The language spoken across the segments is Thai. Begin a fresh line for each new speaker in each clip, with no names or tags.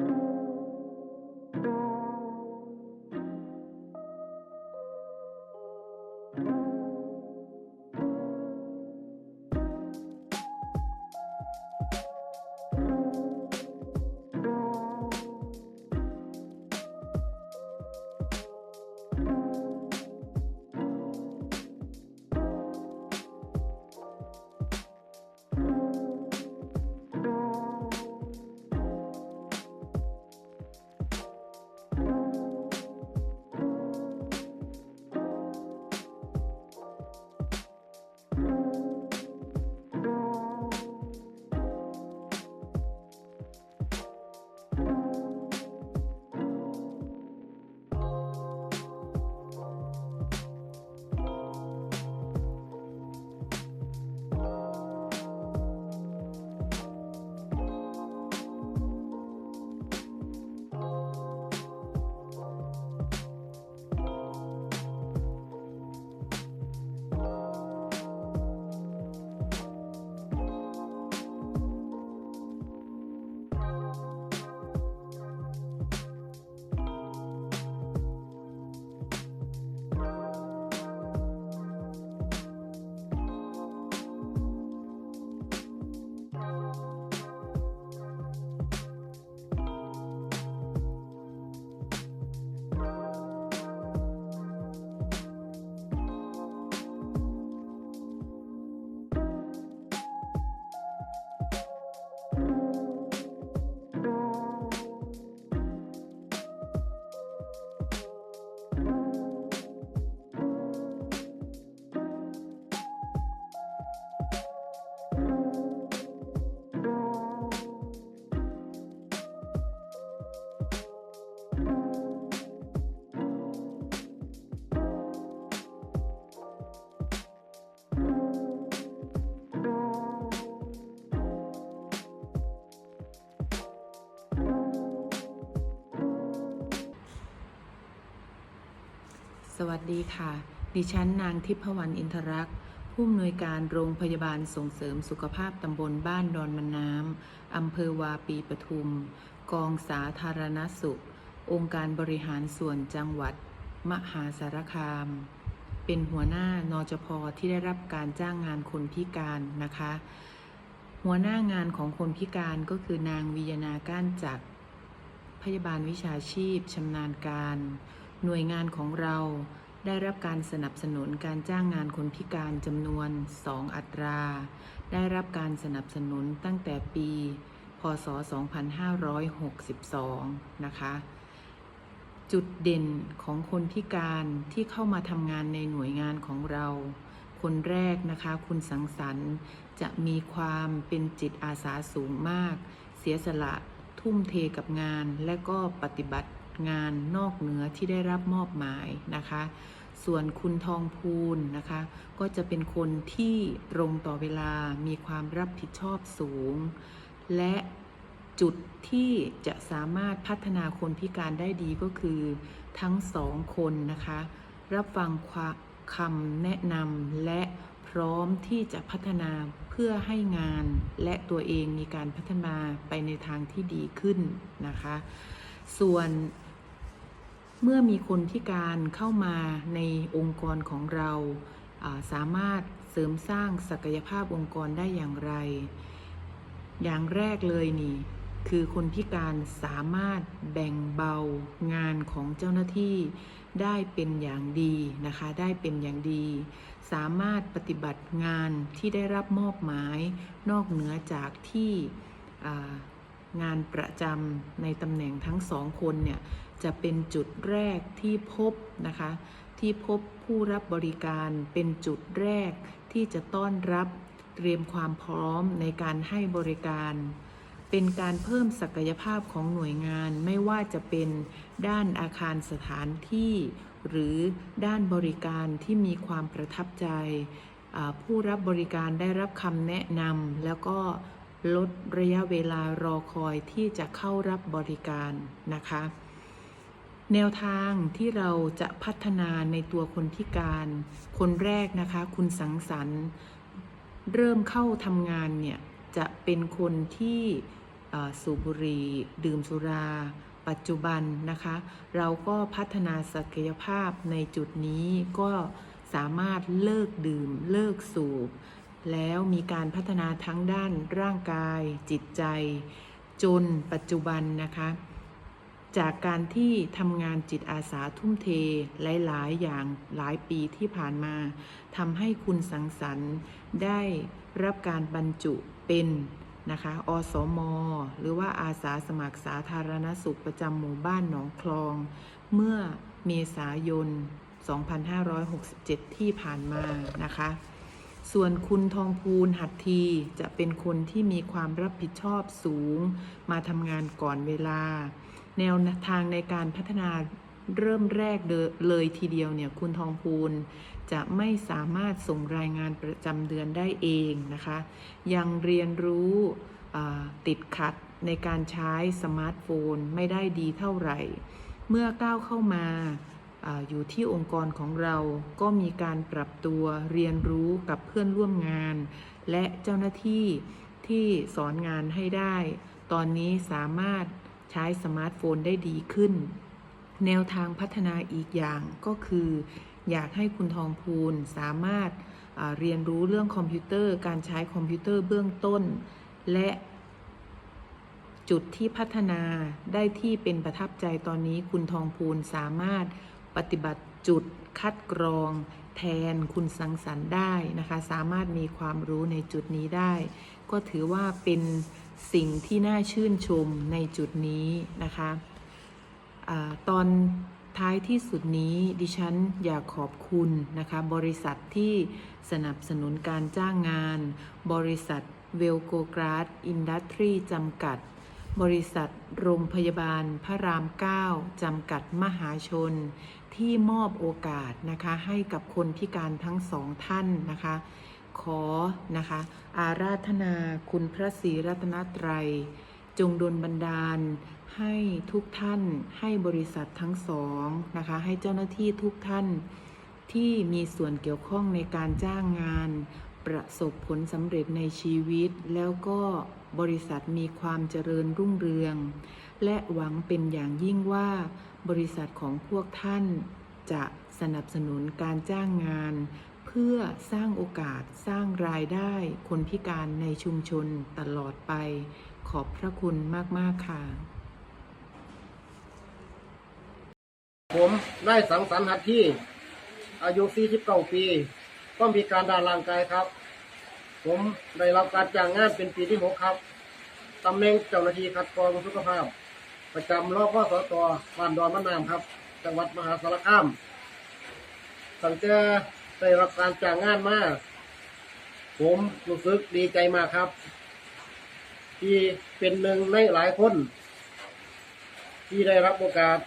ส วัสดีค่ะ ดิฉันนางทิพวรรณอินทรักษ์ ผู้อำนวยการโรงพยาบาลส่งเสริมสุขภาพตำบลบ้านดอนมันน้ำอำเภอวาปีปทุม กองสาธารณสุข องค์การบริหารส่วนจังหวัด มหาสารคาม เป็นหัวหน้านจพที่ได้รับการจ้างงานคนพิการนะคะ หัวหน้างานของคนพิการก็คือนางวิยนาก้านจักรพยาบาลวิชาชีพชำนาญการ หน่วยงานของเราได้รับการสนับสนุนการจ้างงานคนพิการจำนวน 2 อัตรา ได้รับการสนับสนุนตั้งแต่ปี พศ 2562 นะคะ จุดเด่นของคนพิการที่เข้ามาทำงานในหน่วยงานของเรา คนแรกนะคะคุณสังสรรค์จะมีความเป็นจิตอาสาสูงมาก เสียสละทุ่มเทกับงานและก็ปฏิบัติ งานนอกเหนือที่ได้รับมอบหมายนะคะ ส่วนคุณทองพูนนะคะ ก็จะเป็นคนที่ตรงต่อเวลามีความรับผิดชอบสูง และจุดที่จะสามารถพัฒนาคนพิการได้ดีก็คือทั้งสองคนนะคะ รับฟังความคำแนะนำและพร้อมที่จะพัฒนาเพื่อให้งานและตัวเองมีการพัฒนาไปในทางที่ดีขึ้นนะคะ ส่วน เมื่อมีคนพิการเข้ามาในองค์กรของเราสามารถเสริมสร้างศักยภาพองค์กรได้อย่างไร อย่างแรกเลยนี่ คือคนพิการสามารถแบ่งเบางานของเจ้าหน้าที่ได้เป็นอย่างดีนะคะ ได้เป็นอย่างดี สามารถปฏิบัติงานที่ได้รับมอบหมาย นอกเหนือจากที่งานประจำในตำแหน่งทั้งสองคนเนี่ย จะเป็นจุดแรกที่พบนะคะ ที่พบผู้รับบริการเป็นจุดแรกที่จะต้อนรับเตรียมความพร้อมในการให้บริการ เป็นการเพิ่มศักยภาพของหน่วยงานไม่ว่าจะเป็นด้านอาคารสถานที่ หรือด้านบริการที่มีความประทับใจ ผู้รับบริการได้รับคำแนะนำแล้วก็ลดระยะเวลารอคอยที่จะเข้ารับบริการนะคะ แนวทางที่เราจะพัฒนาในตัวคนพิการ คนแรกนะคะ คุณสังสรรค์เริ่มเข้าทำงานเนี่ย จะเป็นคนที่สูบบุหรี่ดื่มสุรา ปัจจุบันนะคะ เราก็พัฒนาศักยภาพในจุดนี้ก็สามารถเลิกดื่ม เลิกสูบ แล้วมีการพัฒนาทั้งด้านร่างกายจิตใจ จนปัจจุบันนะคะ จากการที่ทำงานจิตอาสาทุ่มเทหลาย ๆ อย่างหลายปีที่ผ่านมาทำให้คุณสังสรรค์ได้รับการบรรจุเป็นนะคะอสม หรือว่าอาสาสมัครสาธารณสุขประจำหมู่บ้านหนองคลอง เมื่อเมษายน 2567 ที่ผ่านมานะคะ ส่วนคุณทองพูนหัตทีจะเป็นคนที่มีความรับผิดชอบสูง มาทำงานก่อนเวลา แนวทางในการพัฒนาเริ่มแรกเเลยทีเดียวเนี่ยคุณทองพูนจะไม่สามารถส่งรายงานประจำเดือนได้เองนะคะ ยังเรียนรู้ติดขัดในการใช้สมาร์ทโฟนไม่ได้ดีเท่าไหร่ เมื่อก้าวเข้ามาอาอยู่ที่องค์กรของเราก็มีการปรับตัวเรียนรู้กับเพื่อนร่วมงาน และเจ้าหน้าที่ที่สอนงานให้ได้ ตอนนี้สามารถ ใช้สมาร์ทโฟนได้ดีขึ้น แนวทางพัฒนาอีกอย่างก็คือ อยากให้คุณทองพูนสามารถเรียนรู้เรื่องคอมพิวเตอร์ การใช้คอมพิวเตอร์เบื้องต้น และจุดที่พัฒนาได้ที่เป็นประทับใจตอนนี้คุณทองพูนสามารถปฏิบัติจุดคัดกรอง แทนคุณสังสรรค์ได้นะคะ สามารถมีความรู้ในจุดนี้ได้ ก็ถือว่าเป็น สิ่งที่น่าชื่นชมในจุดนี้นะคะอตอนท้ายที่สุดนี้ดิฉันอยากขอบคุณนะคะบริษัทที่สนับสนุนการจ้างงาน บริษัทเวลโกกราดอินดัสทรีจำกัด บริษัทโรงพยาบาลพระราม 9 จำกัดมหาชน ที่มอบโอกาสนะคะให้กับคนพิการทั้งสองท่านนะคะ ขอนะคะ อาราธนาคุณพระศรีรัตนตรัย จงดลบันดาล ให้ทุกท่านให้บริษัททั้งสองนะคะ ให้เจ้าหน้าที่ทุกท่านที่มีส่วนเกี่ยวข้องในการจ้างงาน ประสบผลสำเร็จในชีวิต แล้วก็บริษัทมีความเจริญรุ่งเรือง และหวังเป็นอย่างยิ่งว่า บริษัทของพวกท่านจะสนับสนุนการจ้างงาน เพื่อสร้างโอกาสสร้างรายได้ คนพิการในชุมชนตลอดไป ขอบพระคุณมาก ๆ ค่ะ
ผมได้สังสรรค์หัดที่ อายุ 49 ปีต้องมีการด้านร่างกายครับ ผมได้รับการจ้างงานเป็นปีที่ 6 ครับตำแหน่งเจ้าหน้าที่คัดกรองสุขภาพ ประจำรอพสตบ้านดอนมะนามครับ จังหวัดมหาสารคามตั้งแต่ ได้รับการจ้างงานมาผมรู้สึกดีใจมากครับ ที่เป็นหนึ่งในหลายคน ที่ได้รับโอกาส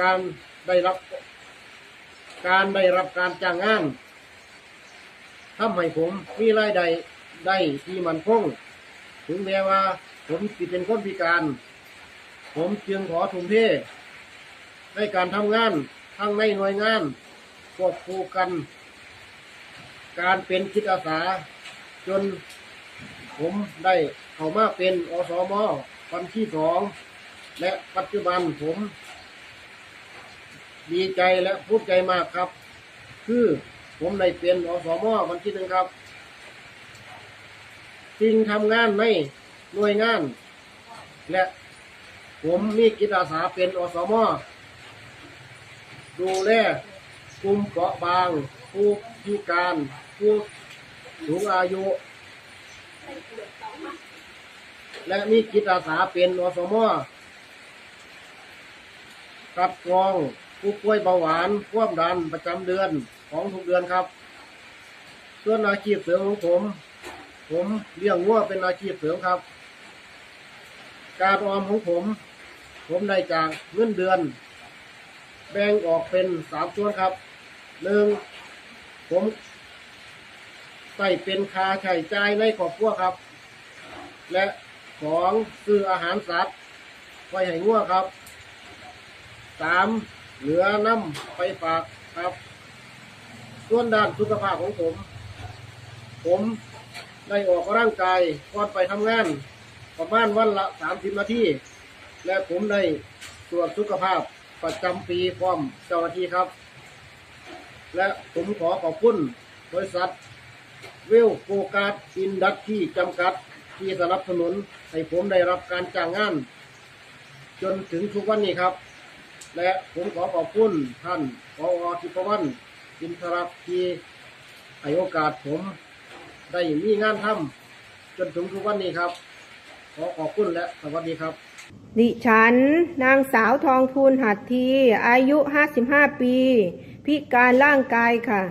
การได้รับ การได้รับการจ้างงานทำให้ผมมีรายได้ได้ที่มันคงถึงแม้ว่าผมสิเป็นคนพิการ ผมจึงขอทุ่มเทในการทำงาน ทั้งในหน่วยงานควบคู่กัน การเป็นจิตอาสา จนผมได้เข้ามาเป็นอสมวันที่สอง และปัจจุบันผม ดีใจและภูมิใจมากครับ คือผมได้เป็นอสมวันที่หนึ่งครับจริงทำงานในหน่วยงาน และผมมีกิจอาสาเป็นอสมดูแลกลุ่มเปราะบางผู้ พิการผู้สูงอายุ และมีกิจอาสาเป็นอสมคัดกรองผู้ป่วยเบาหวานความดันประจำเดือนของทุกเดือนครับ ส่วนอาชีพเสริมของผม ผมเลี้ยงวัวเป็นอาชีพเสริมครับ การออมของผม ผมได้จากเงินเดือน แบ่งออกเป็นสามส่วนครับหนึ่ง ผมใส่เป็นคาใช้จ่ายในครอบครัวครับ และสองซื้ออาหารสัตว์ไว้ให้งัวครับสามเหลือน้ำไปฝากครับ ส่วนด้านสุขภาพของผม ผมได้ออกกำลังกายก่อนไปทำงาน ประมาณวันละสามสิบนาทีและผมได้ตรวจสุขภาพประจำปีพร้อมเจ้าหน้าที่ครับ และผมขอขอบคุณบริษัทเวลโฟกัสอินดัสที่จำกัดที่สนับสนุนให้ผมได้รับการจ้างงาน จนถึงทุกวันนี้ครับ และผมขอขอบคุณท่านพอทิพวรรณอินทรักที่ให้โอกาสผมได้มีงานทำจนถึงทุกวันนี้ครับ ขอขอบคุณและสวัสดีครับ
ดิฉัน นางสาวทองพูนหัตทีอายุ 55 ปี พิการร่างกายค่ะ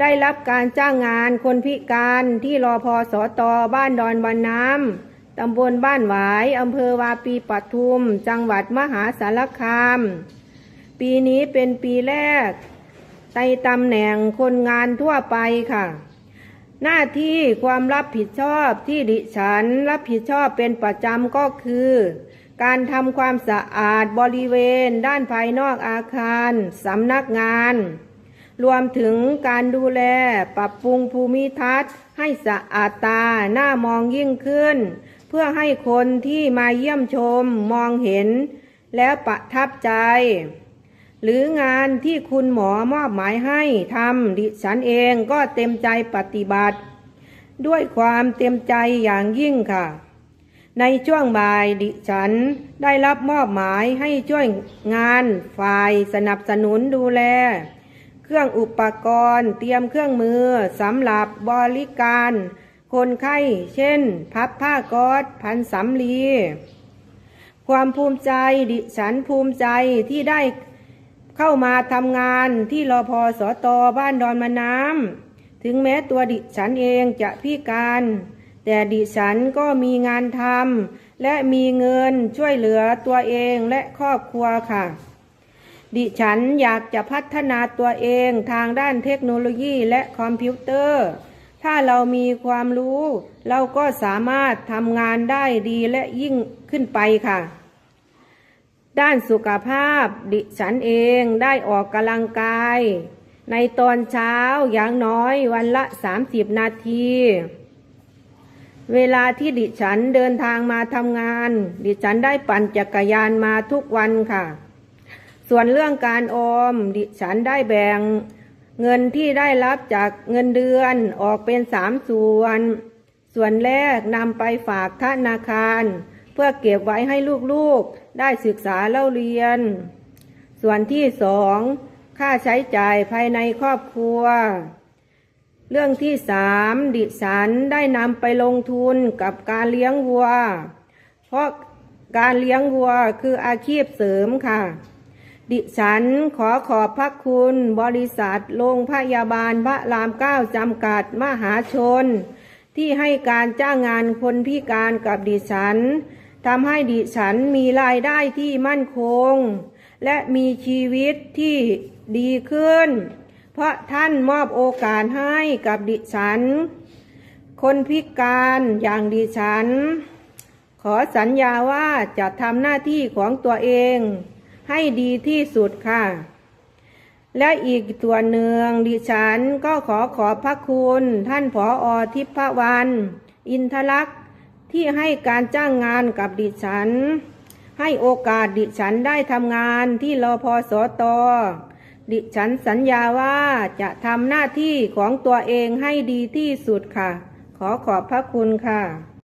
ได้รับการจ้างงานคนพิการที่รอพอสอตอบ้านดอนบันน้ำตำบลบ้านหวายอำเภอวาปีปทุม จังหวัดมหาสารคาม ปีนี้เป็นปีแรกในตำแหน่งคนงานทั่วไปค่ะ หน้าที่ความรับผิดชอบที่ดิฉันรับผิดชอบเป็นประจำก็คือ การทำความสะอาดบริเวณ ด้านภายนอกอาคารสำนักงาน รวมถึงการดูแลปรับปรุงภูมิทัศน์ ให้สะอาดตาหน้ามองยิ่งขึ้น เพื่อให้คนที่มาเยี่ยมชมมองเห็น แล้วประทับใจ หรืองานที่คุณหมอมอบหมายให้ทำดิฉันเองก็เต็มใจปฏิบัติ ด้วยความเต็มใจอย่างยิ่งค่ะ ในช่วงบ่ายดิฉันได้รับมอบหมายให้ช่วยงานฝ่ายสนับสนุนดูแล เครื่องอุปกรณ์เตรียมเครื่องมือสำหรับบริการ คนไข้เช่น พับผ้ากอซพันสำลี ความภูมิใจดิฉันภูมิใจที่ได้เข้ามาทำงานที่รอพอสอตอบ้านดอนมะน้ำถึงแม้ตัวดิฉันเองจะพิการ แต่ดิฉันก็มีงานทำและมีเงินช่วยเหลือตัวเองและครอบครัวค่ะ ดิฉันอยากจะพัฒนาตัวเองทางด้านเทคโนโลยีและคอมพิวเตอร์ ถ้าเรามีความรู้ เราก็สามารถทำงานได้ดีและยิ่งขึ้นไปค่ะ ด้านสุขภาพ ดิฉันเองได้ออกกำลังกาย ในตอนเช้าอย่างน้อยวันละ 30 นาที เวลาที่ดิฉันเดินทางมาทำงาน ดิฉันได้ปั่นจักรยานมาทุกวันค่ะ ส่วนเรื่องการออม ดิฉันได้แบ่ง เงินที่ได้รับจากเงินเดือนออกเป็นสามส่วน ส่วนแรกนำไปฝากธนาคาร เพื่อเก็บไว้ให้ลูกๆ ได้ศึกษาเล่าเรียน ส่วนที่สองค่าใช้จ่ายภายในครอบครัว เรื่องที่สามดิฉันได้นำไปลงทุนกับการเลี้ยงวัว เพราะการเลี้ยงวัวคืออาชีพเสริมค่ะ ดิฉันขอขอบพระคุณบริษัทโรงพยาบาลพระรามเก้าจำกัดมหาชน ที่ให้การจ้างงานคนพิการกับดิฉันทำให้ดิฉันมีรายได้ที่มั่นคง และมีชีวิตที่ดีขึ้น เพราะท่านมอบโอกาสให้กับดิฉัน คนพิการอย่างดิฉัน ขอสัญญาว่าจะทำหน้าที่ของตัวเอง ให้ดีที่สุดค่ะ และอีกส่วหนึ่งดิฉันก็ขอขอบพระคุณท่านผออทิพวรรณอินทลักษ์ที่ให้การจ้างงานกับดิฉัน ให้โอกาสดิฉันได้ทำงานที่รอพอสอตอ ดิฉันสัญญาว่าจะทำหน้าที่ของตัวเองให้ดีที่สุดค่ะ ขอขอบพระคุณค่ะ